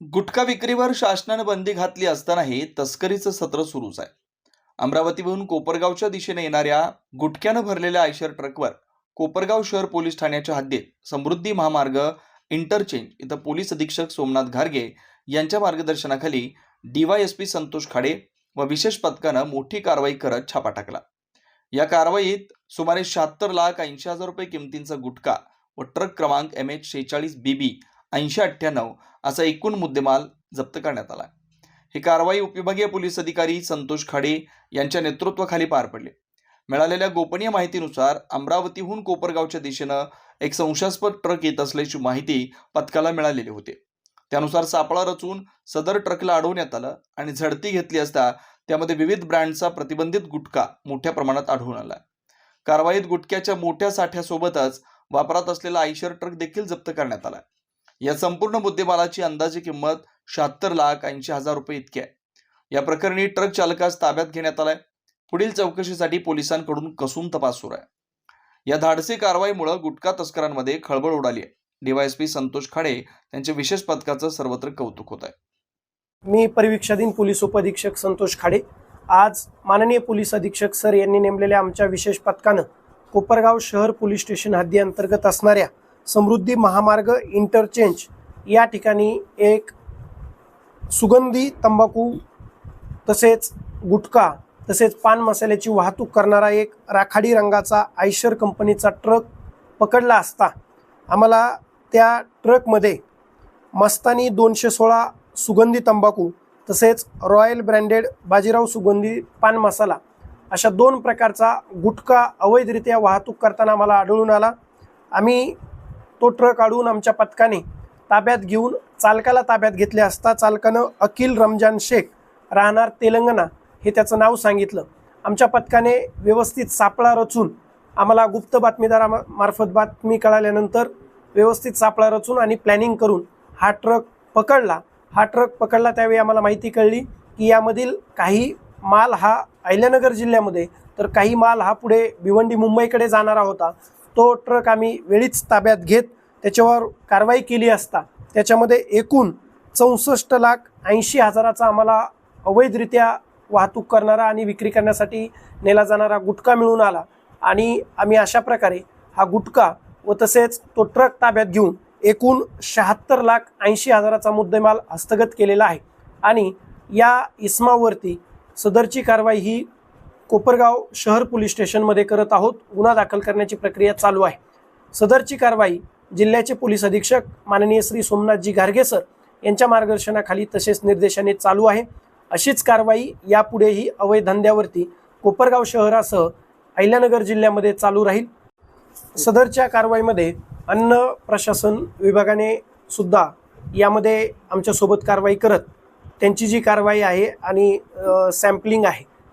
गुटखा विक्रीवर शासनानं बंदी घातली असतानाही तस्करीचं सत्र सुरूच आहे. अमरावतीहून कोपरगावच्या दिशेने येणाऱ्या गुटख्यानं भरलेल्या आयशर ट्रकवर कोपरगाव शहर पोलीस ठाण्याच्या हद्दीत समृद्धी महामार्ग इंटरचेंज इथं पोलीस अधीक्षक सोमनाथ घारगे यांच्या मार्गदर्शनाखाली डीवायएसपी संतोष खाडे व विशेष पथकानं मोठी कारवाई करत छापा टाकला. या कारवाईत सुमारे शहात्तर लाख ऐंशी हजार रुपये किमतींचा गुटखा व ट्रक क्रमांक एम एच शेहेचाळीस बी बी ऐंशी अठ्ठ्याण्णव असा एकूण मुद्देमाल जप्त करण्यात आला. ही कारवाई उपविभागीय पोलीस अधिकारी संतोष खाडे यांच्या नेतृत्वाखाली पार पडली. मिळालेल्या गोपनीय माहितीनुसार अमरावतीहून कोपरगावच्या दिशेनं एक संशयास्पद ट्रक येत असल्याची माहिती पथकाला मिळालेली होती. त्यानुसार सापळा रचून सदर ट्रकला अडवण्यात आलं आणि झडती घेतली असता त्यामध्ये विविध ब्रँडचा प्रतिबंधित गुटखा मोठ्या प्रमाणात आढळून आला. कारवाईत गुटख्याच्या मोठ्या साठ्यासोबतच वापरात असलेला आयशर ट्रक देखील जप्त करण्यात आला. या संपूर्ण मुद्देमालाची अंदाजे किंमत शहात्तर लाख ऐंशी हजार रुपये इतकी आहे. या प्रकरणी ट्रक चालकास ताब्यात घेण्यात आलाय. पुढील चौकशीसाठी पोलिसांकडून कसून तपास सुरू आहे. या धाडसी कारवाईमुळे गुटखा तस्करांमध्ये खळबळ उडाली आहे. डीवायएसपी संतोष खाडे यांच्या विशेष पथकाचं सर्वत्र कौतुक होत आहे. मी परिवीक्षाधीन पोलीस उपअधीक्षक संतोष खाडे आज माननीय पोलीस अधीक्षक सर यांनी नेमलेल्या आमच्या विशेष पथकानं कोपरगाव शहर पोलीस स्टेशन हद्दी अंतर्गत असणाऱ्या समृद्धी महामार्ग इंटरचेंज या ठिकाणी एक सुगंधी तंबाखू तसेच गुटखा तसेच पान मसाल्याची वाहतूक करणारा एक राखाडी रंगाचा आयशर कंपनीचा ट्रक पकडला असता आम्हाला त्या ट्रकमध्ये मस्तानी दोनशे सोळा सुगंधी तंबाखू तसेच रॉयल ब्रँडेड बाजीराव सुगंधी पान मसाला अशा दोन प्रकारचा गुटखा अवैधरित्या वाहतूक करताना आम्हाला आढळून आला. आम्ही तो ट्रक अडवून आमच्या पथकाने ताब्यात घेऊन चालकाला ताब्यात घेतले असता चालकानं अकिल रमजान शेख राहणार तेलंगणा हे त्याचं नाव सांगितलं. आमच्या पथकाने व्यवस्थित सापळा रचून आम्हाला गुप्त बातमीदारामार्फत बातमी कळाल्यानंतर व्यवस्थित सापळा रचून आणि प्लॅनिंग करून हा ट्रक पकडला. हा ट्रक पकडला त्यावेळी आम्हाला माहिती कळली की यामधील काही माल हा अहिल्यानगर जिल्ह्यामध्ये तर काही माल हा पुढे भिवंडी मुंबईकडे जाणारा होता. तो ट्रक आम्ही वेळीच ताब्यात घेत त्याच्यावर कारवाई केली असता त्याच्यामध्ये एकूण चौसष्ट लाख ऐंशी हजाराचा आम्हाला अवैधरित्या वाहतूक करणारा आणि विक्री करण्यासाठी नेला जाणारा गुटखा मिळून आला. आणि आम्ही अशा प्रकारे हा गुटखा व तसेच तो ट्रक ताब्यात घेऊन एकूण शहात्तर लाख ऐंशी हजाराचा मुद्देमाल हस्तगत केलेला आहे. आणि या इस्मावरती सदरची कारवाई ही कोपरगाव शहर पोलीस स्टेशनमध्ये करत आहोत. गुन्हा दाखल करण्याची प्रक्रिया चालू आहे. सदरची कारवाई जिल्ह्याचे पोलीस अधीक्षक माननीय श्री सोमनाथजी घारगे सर यांच्या मार्गदर्शनाखाली तसेच निर्देशाने चालू आहे. अशीच कारवाई यापुढेही अवैध धंद्यावरती कोपरगाव शहरासह अहिल्यानगर जिल्ह्यामध्ये चालू राहील. सदरच्या कारवाईमध्ये अन्न प्रशासन विभागाने सुद्धा यामध्ये आमच्यासोबत कारवाई करत त्यांची जी कारवाई आहे आणि सॅम्पलिंग आहे